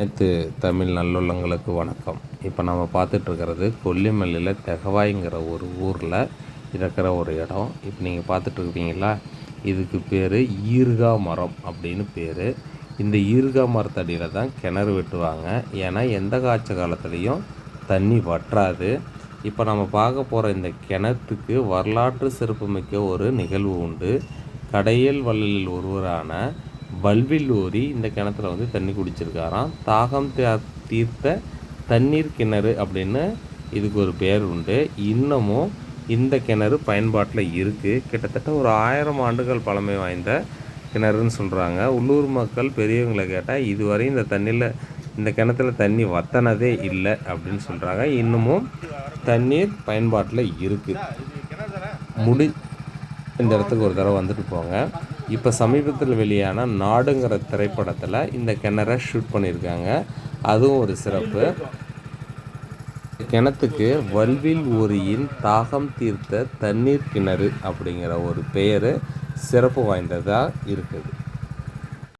அனைத்து தமிழ் நல்லுள்ளங்களுக்கு வணக்கம். இப்போ நம்ம பார்த்துட்ருக்கிறது கொல்லிமல்லியில் தெகவாய்ங்கிற ஒரு ஊரில் இருக்கிற ஒரு இடம். இப்போ நீங்கள் பார்த்துட்ருக்கிறீங்களா? இதுக்கு பேர் ஈர்கா மரம் அப்படின்னு பேர். இந்த ஈர்கா மரத்தடியில் தான் கிணறு வெட்டுவாங்க. ஏன்னா எந்த காய்ச்ச காலத்துலேயும் தண்ணி வற்றாது. இப்போ நம்ம பார்க்க போகிற இந்த கிணத்துக்கு வரலாற்று சிறப்புமிக்க ஒரு நிகழ்வு உண்டு. கடையல் வள்ளலில் ஒருவரான பல்வில்லூரி இந்த கிணத்துல வந்து தண்ணி குடிச்சிருக்காராம். தாகம் தீர்த்த தண்ணீர் கிணறு அப்படின்னு இதுக்கு ஒரு பேர் உண்டு. இன்னமும் இந்த கிணறு பயன்பாட்டில் இருக்குது கிட்டத்தட்ட ஒரு ஆயிரம் ஆண்டுகள் பழமை வாய்ந்த கிணறுன்னு சொல்கிறாங்க உள்ளூர் மக்கள் பெரியவங்களை கேட்டால் இதுவரை இந்த தண்ணியில் இந்த கிணத்துல தண்ணி வத்தனதே இல்லை அப்படின்னு சொல்கிறாங்க இன்னமும் தண்ணீர் பயன்பாட்டில் இருக்குது முடி இந்த இடத்துக்கு ஒரு தடவை வந்துட்டு போங்க. இப்போ சமீபத்தில் வெளியான நாடுங்கிற திரைப்படத்தில் இந்த கிணறை ஷூட் பண்ணியிருக்காங்க. அதுவும் ஒரு சிறப்பு. கிணத்துக்கு வல்வில் ஊரியின் தாகம் தீர்த்த தண்ணீர் கிணறு அப்படிங்கிற ஒரு பெயர் சிறப்பு வாய்ந்ததாக இருக்குது.